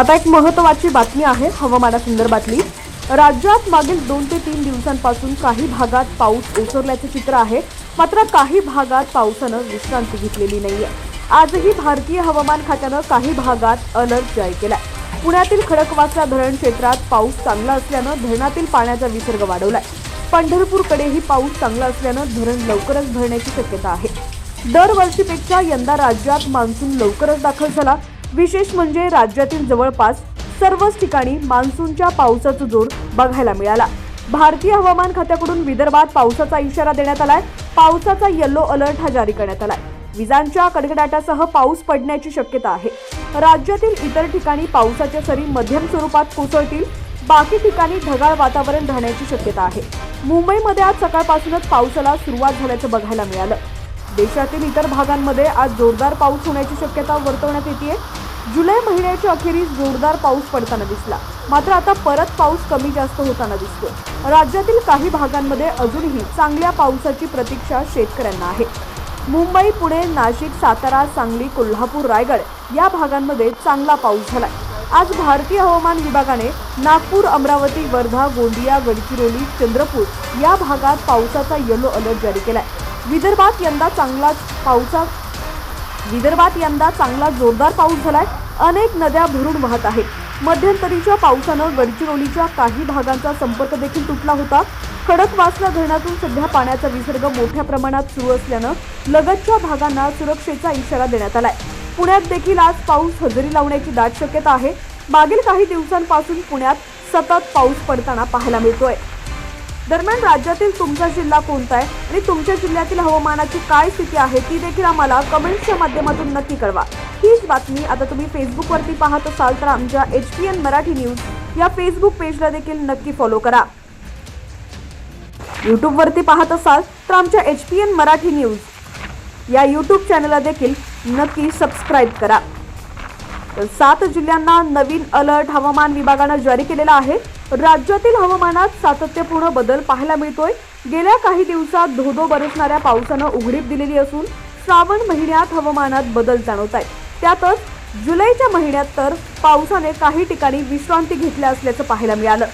आता एक महत्वाची बातमी आहे हवामानासंदर्भातली राज्यात मागील दोन ते तीन दिवसांपासून काही भागात पाऊस ओसरल्याचे चित्र आहे मात्र काही भागात पावसानं विश्रांती घेतलेली नाहीये. आजही भारतीय हवामान खात्यानं काही भागात अलर्ट जारी केलाय. पुण्यातील खडकवासला धरण क्षेत्रात पाऊस चांगला असल्यानं धरणातील पाण्याचा विसर्ग वाढवलाय. पंढरपूरकडेही पाऊस चांगला असल्यानं धरण लवकरच भरण्याची शक्यता आहे. दरवर्षीपेक्षा यंदा राज्यात मान्सून लवकरच दाखल झाला. विशेष म्हणजे राज्यातील जवळपास सर्वच ठिकाणी मान्सूनच्या पावसाचा जोर बघायला मिळाला. भारतीय हवामान खात्याकडून विदर्भात पावसाचा इशारा देण्यात आलाय. पावसाचा येलो अलर्ट हा जारी करण्यात आलाय. विजांच्या कडकडाटासह पाऊस पडण्याची शक्यता आहे. राज्यातील इतर ठिकाणी पावसाच्या सरी मध्यम स्वरूपात कोसळतील. बाकी ठिकाणी ढगाळ वातावरण राहण्याची शक्यता आहे. मुंबईमध्ये आज सकाळपासूनच पावसाला सुरुवात झाल्याचं बघायला मिळालं. देशातील इतर भागांमध्ये आज जोरदार पाऊस होण्याची शक्यता वर्तवण्यात येते जुलै महिन्याच्या अखेरीस जोरदार पाऊस पडताना दिसला. मात्र आता परत पाऊस कमी जास्त होताना दिसतोय. राज्यातील काही भागांमध्ये अजूनही चांगल्या पावसाची प्रतीक्षा शेतकऱ्यांना आहे. मुंबई पुणे नाशिक सातारा सांगली कोल्हापूर रायगड या भागांमध्ये चांगला पाऊस झालाय. आज भारतीय हवामान विभागाने नागपूर अमरावती वर्धा गोंदिया गडचिरोली चंद्रपूर या भागात पावसाचा येलो अलर्ट जारी केलाय. विदर्भात यंदा चांगलाच पावसा विदर्भात यंदा चांगला जोरदार पाऊस झालाय. अनेक नद्या भरून वाहत आहेत. मध्यंतरीच्या पावसानं गडचिरोलीच्या काही भागांचा संपर्क देखील तुटला होता. खडकवासला धरणातून सध्या पाण्याचा विसर्ग मोठ्या प्रमाणात सुरू असल्यानं लगतच्या भागांना सुरक्षेचा इशारा देण्यात आलाय. पुण्यात देखील आज पाऊस हजेरी लावण्याची दाट शक्यता आहे. मागील काही दिवसांपासून पुण्यात सतत पाऊस पडताना पाहायला मिळतोय. दरम्यान राज्यातील तुमचा जिल्हा कोणता आहे आणि तुमच्या जिल्ह्यातील हवामानाची काय स्थिती आहे ती देखील आम्हाला कमेंट्सच्या माध्यमातून नक्की कळवा. हीच बातमी आता तुम्ही फेसबुकवरती पाहत असाल तर आमच्या H P N Marathi news या फेसबुक पेजला देखील नक्की फॉलो करा. यूट्यूबवरती पाहत असाल तर आमच्या H P N Marathi news या यूट्यूब चॅनलला देखील नक्की सबस्क्राईब करा. तर सात जिल्ह्यांना नवीन अलर्ट हवामान विभागानं जारी केलेला आहे. राज्यातील हवामानात सातत्यपूर्ण बदल पाहायला मिळतोय. गेल्या काही दिवसात धोधो बरसणाऱ्या पावसानं उघडीप दिलेली असून श्रावण महिन्यात हवामानात बदल जाणवत आहेत. त्यातच जुलैच्या महिन्यात तर पावसाने काही ठिकाणी विश्रांती घेतल्या असल्याचं पाहायला मिळालं.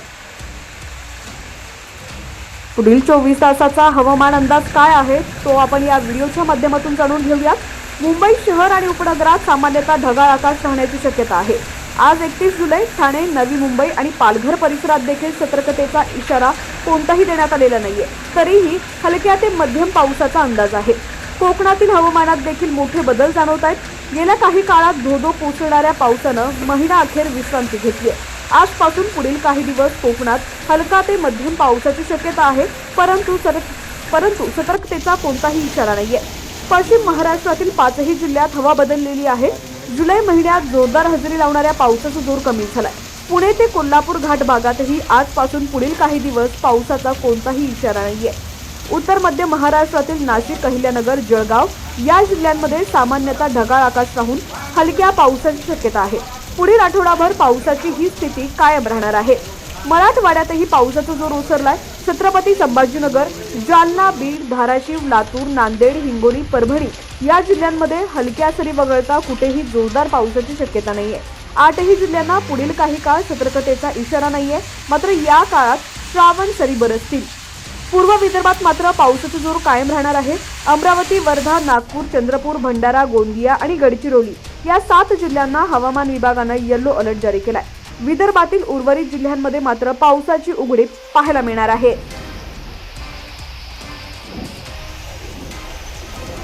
पुढील चोवीस तासाचा हवामान अंदाज काय आहे तो आपण या व्हिडिओच्या माध्यमातून जाणून घेऊयात. मुंबई शहर आणि उपनगरात सामान्यतः ढगाळ आकाश राहण्याची शक्यता आहे. आज एकतीस जुलै ठाणे नवी मुंबई आणि पालघर परिसरात देखील सतर्कतेचा इशारा कोणताही देण्यात आलेला नाहीये. तरीही हलक्या ते मध्यम पावसाचा अंदाज आहे. कोकणातील हवामानात देखील मोठे बदल जाणवत आहेत. गेल्या काही काळात धोधो कोसळणाऱ्या पावसानं महिना अखेर विश्रांती घेतली आहे आजपासून पुढील काही दिवस कोकणात हलका ते मध्यम पावसाची शक्यता आहे परंतु सर परंतु सतर्कतेचा कोणताही इशारा नाहीये. पश्चिम महाराष्ट्रातील पाचही जिल्ह्यात हवा बदललेली आहे. जुलै महिन्यात जोरदार हजेरी लावणाऱ्या पावसाचा जोर कमी झालाय. पुणे ते कोल्हापूर घाट भागातही आजपासून पुढील काही दिवस पावसाचा कोणताही इशारा नाहीये. उत्तर मध्य महाराष्ट्रातील नाशिक अहिल्यानगर जळगाव या जिल्ह्यांमध्ये सामान्यतः ढगाळ आकाश राहून हलक्या पावसाची शक्यता आहे. पुढील आठवडाभर पावसाची ही स्थिती कायम राहणार आहे. मराठवाड्यातही पावसाचा जोर ओसरलाय. छत्रपती संभाजीनगर जालना बीड धाराशिव लातूर नांदेड हिंगोली परभणी या जिल्ह्यांमध्ये हलक्या सरी वगळता कुठेही जोरदार पावसाची शक्यता नाहीये. आठही जिल्ह्यांना पुढील काही काळ सतर्कतेचा इशारा नाहीये मात्र या काळात श्रावण सरी बरसतील पूर्व विदर्भात मात्र पावसाचा जोर कायम राहणार आहे. अमरावती वर्धा नागपूर चंद्रपूर भंडारा गोंदिया आणि गडचिरोली या सात जिल्ह्यांना हवामान विभागानं येलो अलर्ट जारी केलाय. विदर्भातील उर्वरित जिल्ह्यांमध्ये मात्र पावसाची उघडीप पाहायला मिळणार आहे.